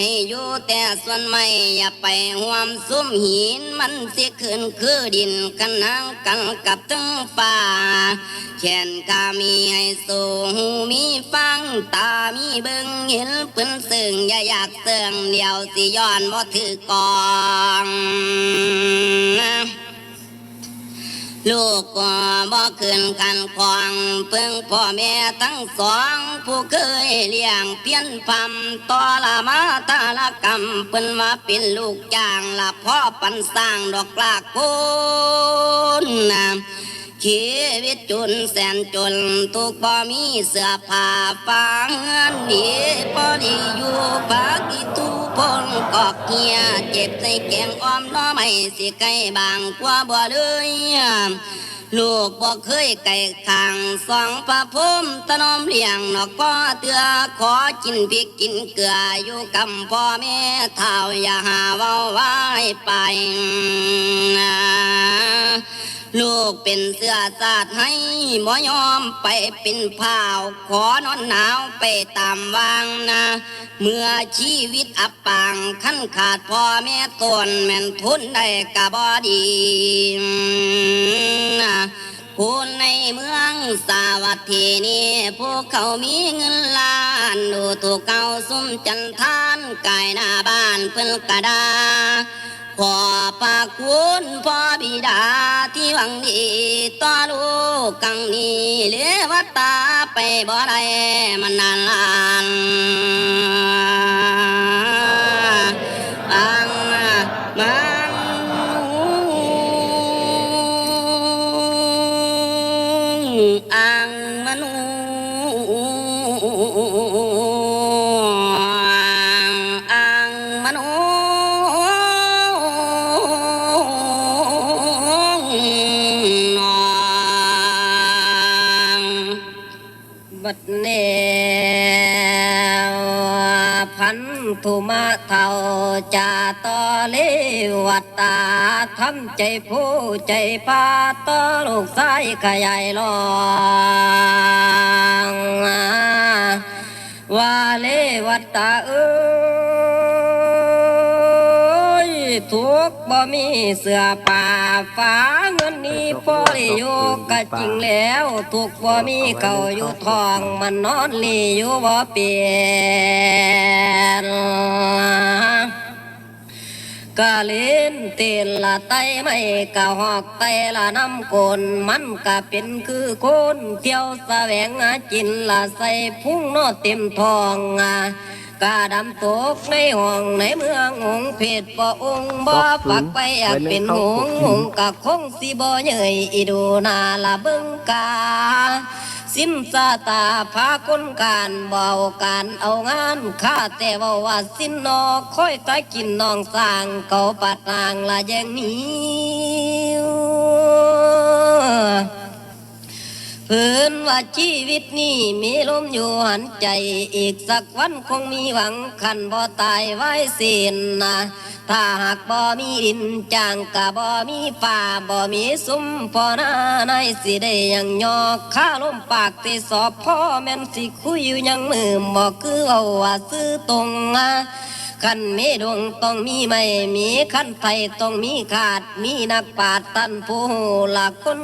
ให้อยู่แต่ส่วนไม่อย่าไปห่วมซุ้มหินมันเสิขึ้นคือดินกันนางกันกับทั้งป่าแขนกามีให้สูหูมีฟังตามีเบิ่งเห็นปืนซึ่งอย่าอยากเสื่องเดียวสิย้อนบ่ถือกอง ลูกก็บ่คืนกันควางเพิ่งพ่อแม่ทั้งสอง ผู้เคยเลี้ยงเพียนพำต่อละมาตาละกรรมเพิ่นมาเป็นลูกจ้างละพ่อปันสร้างดอกลากคุณนะ ชีวิตจนแสนจนทุกบ่มีเสื้อผ้าฟังเงินดีบ่ด้อยู่ปากอีตูพนกอกเฮียเจ็บในแกงอ้อมน้อไม่สิไกลบางกว่าบ่เลยลูกบอกเคยไก่ขางสองพระพุ่มตะนอมเลี้ยงนอกก็เตือขอกินพริกกินเกลืออยู่กำพ่อแม่เท่าอย่าหาเว้าไว้ไป ลูกเป็นเสื้อสาดให้หมอยอมไปเป็นผ้าขอนอนหนาวไปตามวางนะ เมื่อชีวิตอับปางขั้นขาดพ่อแม่ตนแม่นทุนได้กะบอดีนะคนในเมืองสาวัตถีนี่พวกเขามีเงินล้านดูถูกเก่าซุ่มจันทานกายหน้าบ้านเพิ่นกระดาขอ ปากคุณพ่อบิดาที่หวังดีต่อลูกกังนี้เลวตาไปบ่ได้มันนานลานอังมนอังมนุ บัดเนวพันธุมาเท่าจาต่อเลวัตตาทำใจผู้ใจพาต่อลูกสายขยายลองว่าเลวัตตาเอ้ ทุกบ่มีเสื้อผ้าฟ้าเงินนี้พอได้อยู่ก็จริงแล้ว ทุกบ่มีเขาอยู่ทองมันนอนหลีอยู่บ่เปลี่ยนกะเล่นเตนละไตไม่กะหอกไตละน้ำกนมันกะเป็นคือคนเที่ยวแสวงหาจินละใส่พุ่งนอเต็มทองอะ กะดำตกในห้องในเมืองหงเพชรบ่องค์บ่ปักไปอยากเป็นหงหงกะคงสิบ่เหนื่อยอีดูนาละเบิ่งกาสินสาตาพาคนการเบาการเอางานข้าแต่ว่าว่าสินนอค่อยตากินน้องสร้างเก่าปัดนางละอย่างนี้ เพิ่นว่าชีวิตนี้มีลมอยู่หันใจ อีกสักวันคงมีหวังคันบ่ตายไว้สินนะถ้าหากบ่มีดินจางกะบ่มีป่าบ่มีซุ้มพอหน้าในสิได้ยังยอกข้าลมปากที่สอบพ่อแม่นสิคุยอยู่ยังมือบ่คือเอาว่าซื้อตรงอะขันมีดวงต้องมีไม่มีขันไทยต้องมีขาดมีนักปราดตันผู้หลักคน